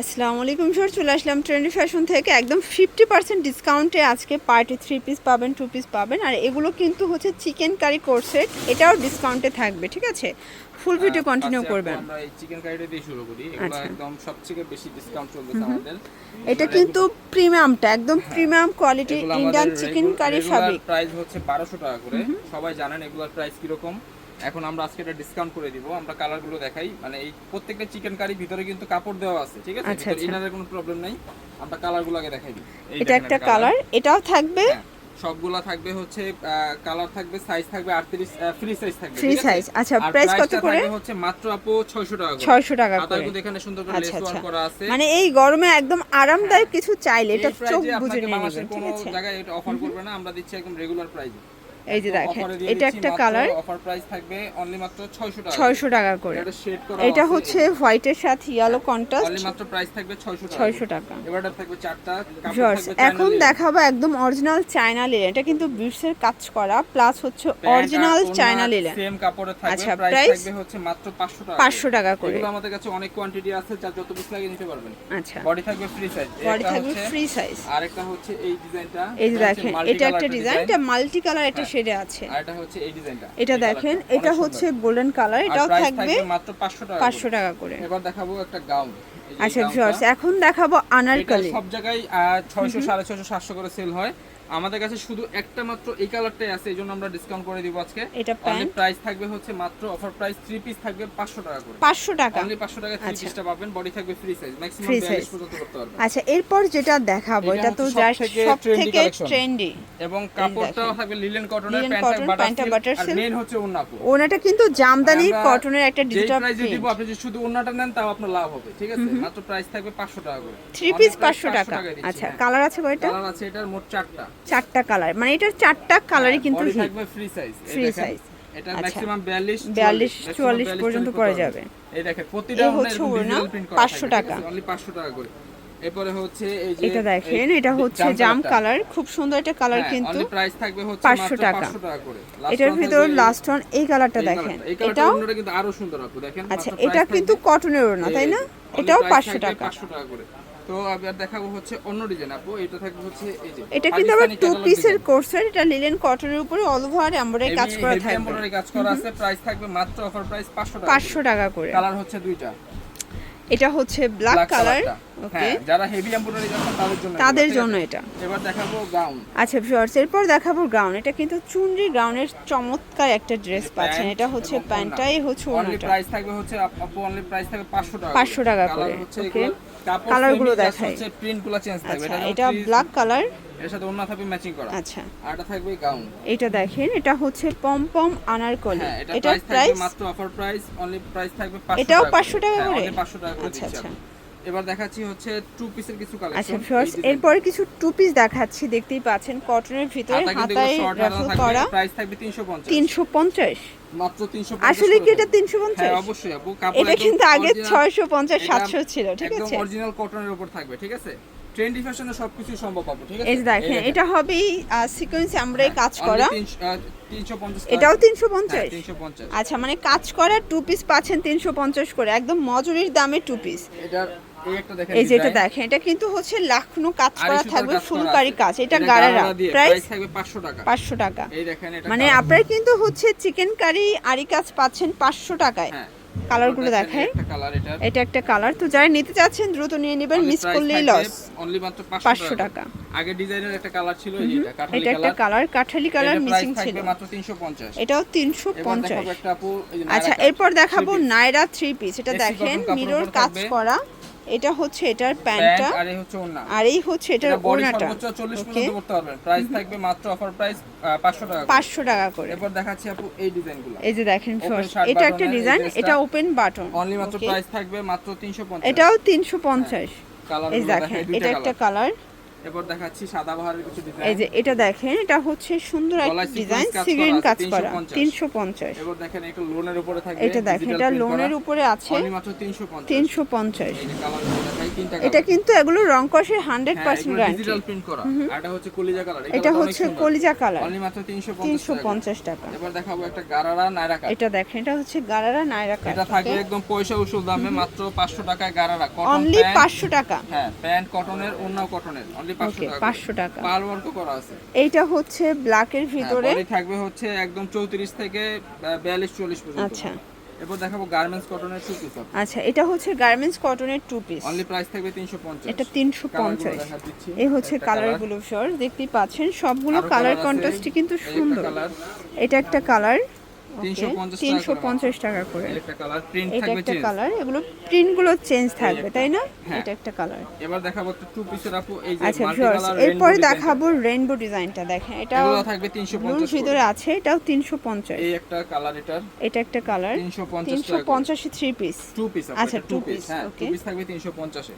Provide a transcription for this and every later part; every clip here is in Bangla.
আসসালামু আলাইকুম স্যার চলে আসলাম ট্রেন্ডি ফ্যাশন থেকে। একদম ফিফটি পার্সেন্ট ডিসকাউন্টে আজকে পার্টি থ্রি পিস পাবেন টু পিস পাবেন। আর এগুলো কিন্তু হচ্ছে চিকেন কারি কোর্সেট এটাও ডিসকাউন্টে থাকবে ঠিক আছে? ফুল ভিডিও কন্টিনিউ করবেন। আমরা এই চিকেন কারিটা দিয়ে শুরু করি। এগুলো আচ্ছা। একদম সবথেকে বেশি ডিসকাউন্ট চলতেছে আমাদের। এটা কিন্তু প্রিমিয়ামটা একদম premium quality Indian chicken curry fabric price হচ্ছে 1200 টাকা করে। সবাই জানেন এগুলোর প্রাইস কি রকম এখন আমরা আজকে এটা ডিসকাউন্ট করে দিব আমরা কালারগুলো দেখাই। মানে এই প্রত্যেকটা চিকেন কারি ভিতরে কিন্তু কাপড় দেওয়া আছে ঠিক আছে? আচ্ছা, আচ্ছা। ইনারের কোনো প্রবলেম নাই আমরা কালারগুলো আগে দেখাই দিই। এটা একটা কালার এটাও থাকবে? হ্যাঁ, সবগুলা থাকবে হচ্ছে কালার থাকবে সাইজ থাকবে 38 ফ্রি সাইজ থাকবে আছে? size, আচ্ছা, price কত করে? হচ্ছে মাত্র আপু 600 টাকা করে। 600 টাকা করে। পাতাগুলো এখানে সুন্দর করে লেস আচ্ছা আচ্ছা। করা আছে। মানে এই গরমে একদম আরামদায়ক কিছু চাইলে এটা চোখ বুঝে নিয়ে নেবেন ঠিক কোনো আছে? জায়গায় এটা অফার করবে না আমরা দিচ্ছি একদম রেগুলার প্রাইজে এই যে দেখেন এটা একটা কালার। অফার প্রাইস থাকবে অনলি মাত্র 600 টাকা। ছয়শো টাকা করে। এটা শেড করা এটা হচ্ছে হোয়াইটের সাথে ইয়েলো কন্ট্রাস্ট অনলি মাত্র প্রাইস থাকবে 600 টাকা। ছয়শো টাকা। এবারটা থাকবে চারটা এখন দেখাবো একদম অরিজিনাল চায়না লিলেন এটা কিন্তু বিটসের কাজ করা প্লাস হচ্ছে অরিজিনাল চায়না লিলেন সেম কাপড়ে থাকবে আচ্ছা, প্রাইস থাকবে হচ্ছে মাত্র 500 টাকা। 500 টাকা করে। এগুলো আমাদের কাছে অনেক কোয়ান্টিটি আছে যা যত পিস লাগে নিতে পারবেন। আচ্ছা। বডি থাকবে ফ্রি সাইজ বডি থাকবে ফ্রি সাইজ আরেকটা হচ্ছে এই ডিজাইনটা এই যে দেখেন এটা একটা ডিজাইন এটা মাল্টি কালার একটা শেডে আছে। আর এটা হচ্ছে এই ডিজাইনটা। এটা দেখেন এটা হচ্ছে গোল্ডেন কালার এটাও থাকবে মাত্র 500 টাকা পাঁচশো টাকা করে। এবার দেখাবো একটা গাউন। আচ্ছা ভিউয়ার্স এখন দেখাবো আনারকলি সব জায়গায় 600 650 700 করে সেল হয়। আমাদের কাছে শুধু একটা মাত্র এই কালারটাই আছে আমরা ডিসকাউন্ট করে দিব আজকে। এটা প্রাইস থাকবে হচ্ছে মাত্র অফার প্রাইস 3 পিস থাকবে 500 টাকা করে। পাঁচশো টাকা? অনলি 500 টাকা 3 আচ্ছা। পিসটা পাবেন বডি থাকবে ফ্রি সাইজ ম্যাক্সিমাম 42 পর্যন্ত করতে পারবেন। আচ্ছা এরপর যেটা দেখাবো এটা তো সবথেকে ট্রেন্ডি এবং কাপড়টাও থাকবে লিলেন কটনের বাটার সিল্ক আর। মেন হচ্ছে ওন্নাপু ওনাটা কিন্তু জামদানি কটনের একটা ডিজিটাল প্রাইসে দিব আপনি যদি শুধু ওন্নাটা নেন তাও আপনার লাভ হবে ঠিক আছে? মাত্র প্রাইস থাকবে 500 টাকা করে। থ্রি পিস পাঁচশো টাকা। আচ্ছা কালার আছে কয়টা কালার আছে এটার মোট চারটা। চারটা কালার মানে এটার চারটা কালারই কিন্তু থাকবে ফ্রি সাইজ Free size। এটা। ম্যাক্সিমাম 42 42, 44 44 পর্যন্ত পড়ে যাবে। এই দেখেন প্রতিটা হচ্ছে এরকম ওড়না, digital print করা 500 টাকা। অনলি 500 টাকা করে। এরপরে হচ্ছে এই যে এটা দেখেন এটা হচ্ছে জাম কালার। খুব সুন্দর একটা কালার হ্যাঁ, কিন্তু price থাকবে হচ্ছে 500 টাকা। 500 টাকা করে। এটার ভিতর লাস্ট ওয়ান এই কালারটা দেখেন। এটাও অন্যটা কিন্তু আরও সুন্দর আপু দেখেন আচ্ছা এটা কিন্তু কটনের ওড়না তাই না? এটাও only price পাঁচশো থাকবে টাকা। 500 টাকা করে। তো আমি আর দেখাবো হচ্ছে অন্য ডিজাইন আপু এটা থাকবে হচ্ছে এই যে এটা কিন্তু আবার টু পিসের। কোর্সের এটা লিলেন কটনের উপরে অল ওভার এমব্রয়ডারি কাজ করা থাকবে। embroidery কাজ করা আছে প্রাইস থাকবে মাত্র অফার প্রাইস 500 টাকা পাঁচশো টাকা করে। কালার হচ্ছে দুইটা। এটা হচ্ছে ব্ল্যাক কালার হ্যাঁ যারা হেভি এমব্রয়ডারি করছেন তাদের জন্য তাদের জন্য এটা। এবার দেখাবো গাউন আচ্ছা ভিউয়ার্স এরপর দেখাবো গাউন এটা কিন্তু চুনরি গাউনের চমৎকার একটা ড্রেস পাচ্ছেন। এটা হচ্ছে প্যান্টটাই হচ্ছে অনলি প্রাইস থাকবে হচ্ছে আপু অনলি প্রাইস থাকবে 500 টাকা 500 টাকা করে, কাপড় Colour গুলো দেখাই। হচ্ছে প্রিন্টগুলো চেঞ্জ থাকবে। আচ্ছা এটা ব্ল্যাক কালারের সাথে ওন্না থাকবে ম্যাচিং করা। আচ্ছা। আর এটা থাকবে গাউন এটা দেখেন এটা হচ্ছে পম পম আনারকলি। হ্যাঁ এটা প্রাইস প্রাইস মাত্র অফার প্রাইস অনলি প্রাইস থাকবে 500 এটাও টাকা 500 টাকা হ্যাঁ, করে? only 500 টাকা করে আচ্ছা, আচ্ছা। এবার দেখাচ্ছি হচ্ছে টু পিসের কিছু আচ্ছা কালেকশন এরপর কিছু টু পিস দেখাচ্ছি দেখতেই পাচ্ছেন কটনের ভিতরে হাতায় রাফল করা। প্রাইস থাকবে 350 তিনশো পঞ্চাশ? মাত্র 350 আসলে কি এটা থাকবে। তিনশো পঞ্চাশ? হ্যাঁ অবশ্যই আপু। কাপড় এটা কিন্তু আগে original- ছয়শো পঞ্চাশ এটা সাতশো ছিল ঠিক একদম আছে? অরিজিনাল কটনের উপর থাকবে ঠিক আছে? ট্রেন্ডি ফ্যাশনে সবকিছু সম্ভব আপু ঠিক আছে? এই দেখেন এটা হবে সিকোয়েন্স আমরাই কাজ করা। তিনশো- 350 এটাও তিনশো হ্যাঁ, পঞ্চাশ। 350 আচ্ছা মানে কাজ করা টু পিস পাচ্ছেন তিনশো পঞ্চাশ করে একদম মজুরির দামে টু পিস এটার এই দেখেন যেটা দেখেন এটা কিন্তু হচ্ছে লাখনো কাজ করা থাকবে ফুলকারি কাজ এটা এটা গাড়ারা। প্রাইস থাকবে 500 টাকা। পাঁচশো টাকা। এই দেখেন এটা মানে। আপনারা কিন্তু হচ্ছে চিকেন কারি আরি কাজ পাচ্ছেন পাঁচশো টাকায়। হ্যাঁ। কালারগুলো কালার এটা একটা কালার তো যারা নিতে চাচ্ছেন দ্রুত নিয়ে নেবেন। মিস করলেই লস অনলি মাত্র 500 500 টাকা। আগে ডিজাইনের একটা কালার ছিল এটা কাঠালি এটা একটা কালার কাঠালি কালার মিসিং ছিল। মাত্র 350 এটাও তিনশো এবার পঞ্চাশ দেখাবো একটা আপু এই যে আচ্ছা এরপর দেখাবো নাইরা থ্রি পিস এটা দেখেন মিরর কাজ করা। এটা হচ্ছে এটার প্যান্টটা আর এই হচ্ছে ওড়না। আর এই হচ্ছে এটার ওড়নাটা। সর্বোচ্চ 40 পর্যন্ত করতে পারবেন প্রাইস থাকবে মাত্র অফার প্রাইস 500 টাকা করে। পাঁচশো টাকা করে। এরপর দেখাচ্ছি আপু এই ডিজাইনগুলো এই যে দেখেন এটা একটা ডিজাইন এটা ওপেন বাটন অনলি মাত্র প্রাইস থাকবে মাত্র 350 এটাও তিনশো পঞ্চাশ। কালার এই দেখেন এটা একটা কালার এরপর দেখাচ্ছি সাদা বাহারের কিছু এই যে এটা দেখেন এটা হচ্ছে সুন্দর একটা ডিজাইন সিগ্রিন কাজ করা 350 তিনশো এবার দেখেন একটু লোনের উপরে থাকবে এটা দেখেন এটা লোনের উপরে আছে Only মাত্র 350 তিনশো পঞ্চাশ। এই যে কালারগুলো দেখাই তিনটা এটা কিন্তু এগুলো রং কষে hundred percent guarantee digital print করা। এটা হচ্ছে কলিজা কালার এটা হচ্ছে কলিজা কালার অনলি মাত্র 350 তিনশো টাকা। এবার দেখাবো একটা গারারা নাইরা কাট এটা দেখেন এটা হচ্ছে গারারা নাইরা কাট এটা থাকবে একদম পয়সা উসুল দামে মাত্র 500 টাকায় গারারা কটন অনলি প্যান্ট পাঁচশো টাকা। হ্যাঁ প্যান্ট কটনের ওন্নাও কটনের অনলি 500 ওকে টাকা পাঁচশো টাকা। পাল ওয়ার্ক করা আছে। এইটা হচ্ছে ব্ল্যাকের ভিতরে। থাকবে হচ্ছে একদম 34 থেকে 42 40 পর্যন্ত। আচ্ছা। এরপর দেখাবো গার্মেন্টস কটনের টু পিস আচ্ছা এটা হচ্ছে গার্মেন্টস কটনের টু পিস অনলি প্রাইস থাকবে 350 এটা তিনশো পঞ্চাশ। দেখা দিচ্ছি। এই হচ্ছে একটা কালারগুলো সর দেখতেই পাচ্ছেন। সবগুলো কালার কন্ট্রাস্টই কিন্তু সুন্দর। এটা একটা কালার 350 তিনশো পঞ্চাশ টাকা করে একটা কালার প্রিন্ট এটা একটা কালার এগুলো প্রিন্টগুলো চেঞ্জ থাকবে তাই না? হ্যাঁ। এটা একটা কালার এবার দেখাবো টু পিসের আপু এই যে আচ্ছা ভিউয়ার্স কালার এরপরে দেখাবো রেইনবো ডিজাইনটা দেখেন এটাও থাকবে ব্লুর 350 ভিতরে আছে এটাও তিনশো পঞ্চাশ। এই একটা কালার এটার। এটা একটা কালার 350 তিনশো টাকা পঞ্চাশে থ্রি পিস টু পিস আচ্ছা, টু পিস হ্যাঁ টু পিস থাকবে 350 এ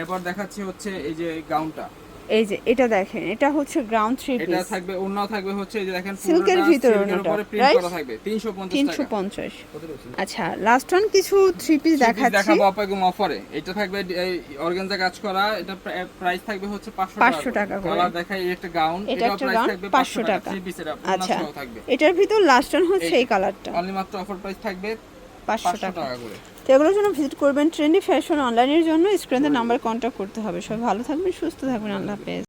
এরপর দেখাচ্ছি হচ্ছে এই যে গাউনটা এই যে এটা দেখেন এটা হচ্ছে গ্রাউন্ড থ্রি পিস এটা থাকবে ওন্নাও থাকবে হচ্ছে এই যে দেখেন পুরোটা ভিতরে ওন্নাটা, প্রিন্ট করা থাকবে 350 তিনশো টাকা। পঞ্চাশ। কত বলছি? আচ্ছা লাস্ট ওয়ান কিছু থ্রি পিস দেখাচ্ছি। দেখাবো আপা একদম অফারে এটা থাকবে এই অর্গানজা কাজ করা এটা প্রাইস থাকবে হচ্ছে 500 500 টাকা করে। কালার দেখাই একটা গাউন এটা প্রাইস থাকবে 500 500 টাকা। থ্রি পিসের আচ্ছা সহ থাকবে। এটার ভিতর লাস্ট ওয়ান হচ্ছে এই- কালারটা অনলি মাত্র অফার প্রাইস থাকবে পাঁচশো 500 টাকা। টাকা করে। তো এগুলোর জন্য ভিজিট করবেন ট্রেন্ডি ফ্যাশন অনলাইনের জন্য। স্ক্রিনের নাম্বার কন্ট্যাক্ট করতে হবে। সবাই ভালো থাকবেন সুস্থ থাকবেন। আল্লাহ হাফেজ।